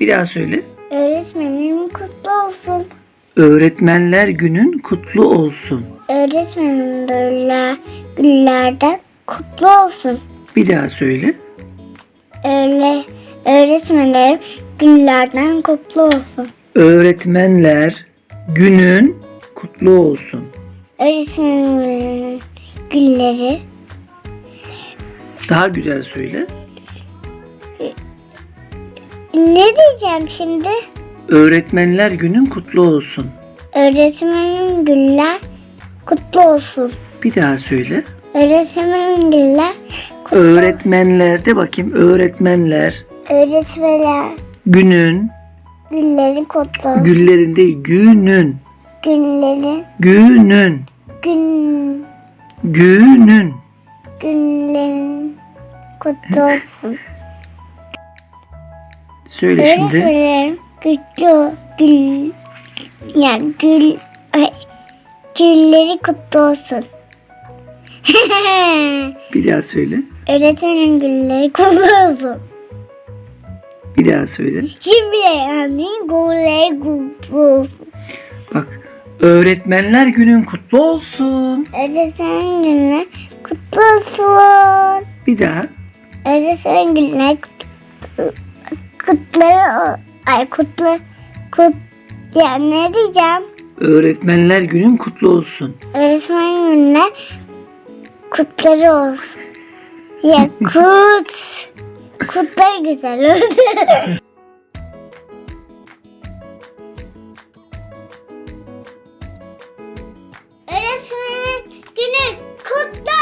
Bir daha söyle. Öğretmenim kutlu olsun. Öğretmenler günün kutlu olsun. Öğretmenim böyle günlerden kutlu olsun. Bir daha söyle. Öyle öğretmenlerim günlerden kutlu olsun. Öğretmenler günün kutlu olsun. Öğretmenin günleri Daha güzel söyle. Ne diyeceğim şimdi? Öğretmenler günün kutlu olsun. Öğretmenin günler kutlu olsun. Bir daha söyle. Öğretmenin günler kutlu Öğretmenler de bakayım. Öğretmenler Öğretmenler günün günleri kutlu olsun. güllerin değil günün Günleri günün gün günün günlerin kutlu olsun. Söyle şimdi. Öğretmenim güçlü gül yani gül ay, gülleri kutlu olsun. Bir daha söyle. Öğretmenin gülleri kutlu olsun. Bir daha söyle. Şimdi yani gülleri kutlu olsun. Bak öğretmenler günün kutlu olsun. Öğretmenin günleri kutlu olsun. Bir daha. Öğretmenin günleri kutlu kutları ay kutlu kut yani ne diyeceğim? Öğretmenler günün kutlu olsun. Öğretmen günler kutları olsun. Ya kut. Kutlar güzel oldu. Öğretmenin günü kutlu